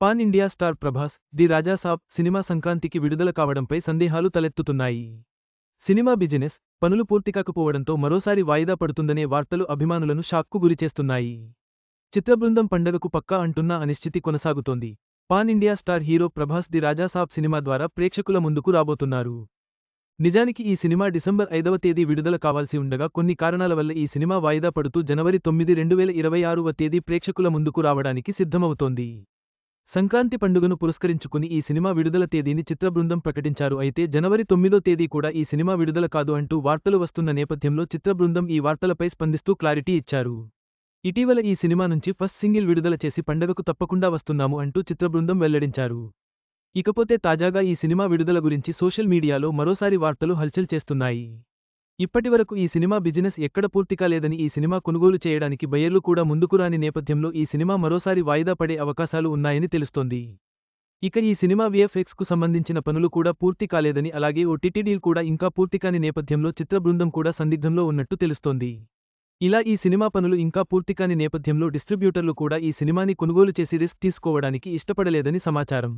Pan India star Prabhas the Raja Saab cinema సంక్రాంతికి విడుదల కావడంపై సందేహాలు తలెత్తుతున్నాయి. సినిమా బిజినెస్ పనులు పూర్తికాకపోవడంతో మరోసారి వాయిదా పడుతుందనే వార్తలు అభిమానులను షాక్కు గురిచేస్తున్నాయి చిత్రబృందం పండగకు పక్కా అంటున్న అనిశ్చితి కొనసాగుతోంది. Pan India star hero Prabhas the Raja Saab cinema ద్వారా ప్రేక్షకుల ముందుకు రాబోతున్నారు. నిజానికి ఈ సినిమా డిసెంబర్ ఐదవ తేదీ విడుదల కావాల్సి ఉండగా కొన్ని కారణాల వల్ల ఈ సినిమా వాయిదా పడుతూ జనవరి తొమ్మిది రెండు వేల ఇరవై ఆరువ తేదీ ప్రేక్షకుల ముందుకు రావడానికి సిద్ధమవుతోంది. సంక్రాంతి పండుగను పురస్కరించుకుని ఈ సినిమా విడుదల తేదీని చిత్రబృందం ప్రకటించారు. అయితే జనవరి తొమ్మిదో తేదీ కూడా ఈ సినిమా విడుదల కాదు అంటూ వార్తలు వస్తున్న నేపథ్యంలో చిత్రబృందం ఈ వార్తలపై స్పందిస్తూ క్లారిటీ ఇచ్చారు. ఇటీవల ఈ సినిమా నుంచి ఫస్ట్ సింగిల్ విడుదల చేసి పండగకు తప్పకుండా వస్తున్నాము అంటూ చిత్రబృందం వెల్లడించారు. ఇకపోతే తాజాగా ఈ సినిమా విడుదల గురించి సోషల్ మీడియాలో మరోసారి వార్తలు హల్చల్ చేస్తున్నాయి. ఇప్పటివరకు ఈ సినిమా బిజినెస్ ఎక్కడ పూర్తి కాలేదని ఈ సినిమా కొనుగోలు చేయడానికి బయర్లు కూడా ముందుకు రాని నేపథ్యంలో ఈ సినిమా మరోసారి వాయిదా పడే అవకాశాలు ఉన్నాయని తెలుస్తోంది. ఇక ఈ సినిమా విఎఫ్ఎక్స్కు సంబంధించిన పనులు కూడా పూర్తి కాలేదని అలాగే ఓటీటీ డీల్ కూడా ఇంకా పూర్తికాని నేపథ్యంలో చిత్ర బృందం కూడా సందిగ్ధంలో ఉన్నట్టు తెలుస్తోంది. ఇలా ఈ సినిమా పనులు ఇంకా పూర్తికాని నేపథ్యంలో డిస్ట్రిబ్యూటర్లు కూడా ఈ సినిమాని కొనుగోలు చేసి రిస్క్ తీసుకోవడానికి ఇష్టపడలేదని సమాచారం.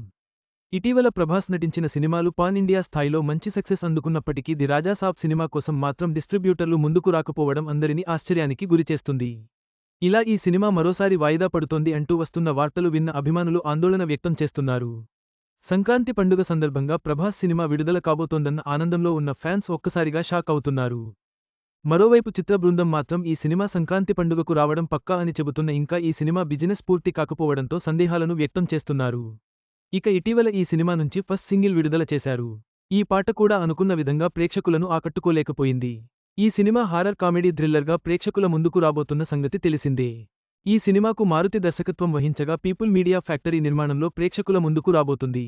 ఇటీవల ప్రభాస్ నటించిన సినిమాలు పాన్ ఇండియా స్థాయిలో మంచి సక్సెస్ అందుకున్నప్పటికీ ది రాజాసాబ్ సినిమా కోసం మాత్రం డిస్ట్రిబ్యూటర్లు ముందుకు రాకపోవడం అందరినీ ఆశ్చర్యానికి గురిచేస్తుంది. ఇలా ఈ సినిమా మరోసారి వాయిదా పడుతోంది అంటూ వస్తున్న వార్తలు విన్న అభిమానులు ఆందోళన వ్యక్తం చేస్తున్నారు. సంక్రాంతి పండుగ సందర్భంగా ప్రభాస్ సినిమా విడుదల కాబోతోందన్న ఆనందంలో ఉన్న ఫ్యాన్స్ ఒక్కసారిగా షాక్ అవుతున్నారు. మరోవైపు చిత్ర బృందం మాత్రం ఈ సినిమా సంక్రాంతి పండుగకు రావడం పక్కా అని చెబుతున్న ఇంకా ఈ సినిమా బిజినెస్ పూర్తి కాకపోవడంతో సందేహాలను వ్యక్తం చేస్తున్నారు. ఇక ఇటీవల ఈ సినిమా నుంచి ఫస్ట్ సింగిల్ విడుదల చేశారు. ఈ పాట కూడా అనుకున్న విధంగా ప్రేక్షకులను ఆకట్టుకోలేకపోయింది. ఈ సినిమా హారర్ కామెడీ థ్రిల్లర్గా ప్రేక్షకుల ముందుకు రాబోతున్న సంగతి తెలిసిందే. ఈ సినిమాకు మారుతి దర్శకత్వం వహించగా పీపుల్ మీడియా ఫ్యాక్టరీ నిర్మాణంలో ప్రేక్షకుల ముందుకు రాబోతుంది.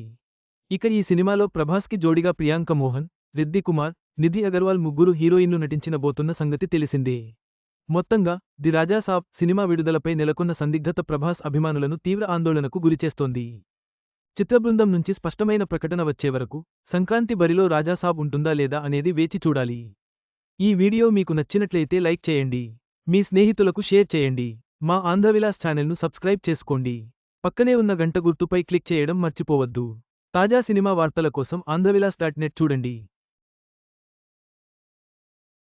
ఇక ఈ సినిమాలో ప్రభాస్కి జోడిగా ప్రియాంక మోహన్ రిద్ది కుమార్ నిధి అగర్వాల్ ముగ్గురు హీరోయిన్లు నటించిన బోతున్న సంగతి తెలిసిందే. మొత్తంగా ది రాజాసాబ్ సినిమా విడుదలపై నెలకొన్న సందిగ్ధత ప్రభాస్ అభిమానులను తీవ్ర ఆందోళనకు గురిచేస్తోంది. చిత్రబృందం నుంచి స్పష్టమైన ప్రకటన వచ్చే వరకు సంక్రాంతి బరిలో రాజాసాబ్ ఉంటుందా లేదా అనేది వేచి చూడాలి. ఈ వీడియో మీకు నచ్చినట్లయితే లైక్ చేయండి. మీ స్నేహితులకు షేర్ చేయండి. మా ఆంధ్రవిలాస్ ఛానల్ను సబ్స్క్రైబ్ చేసుకోండి. పక్కనే ఉన్న గంట గుర్తుపై క్లిక్ చేయడం మర్చిపోవద్దు. తాజా సినిమా వార్తల కోసం ఆంధ్రవిలాస్ డాట్ నెట్ చూడండి.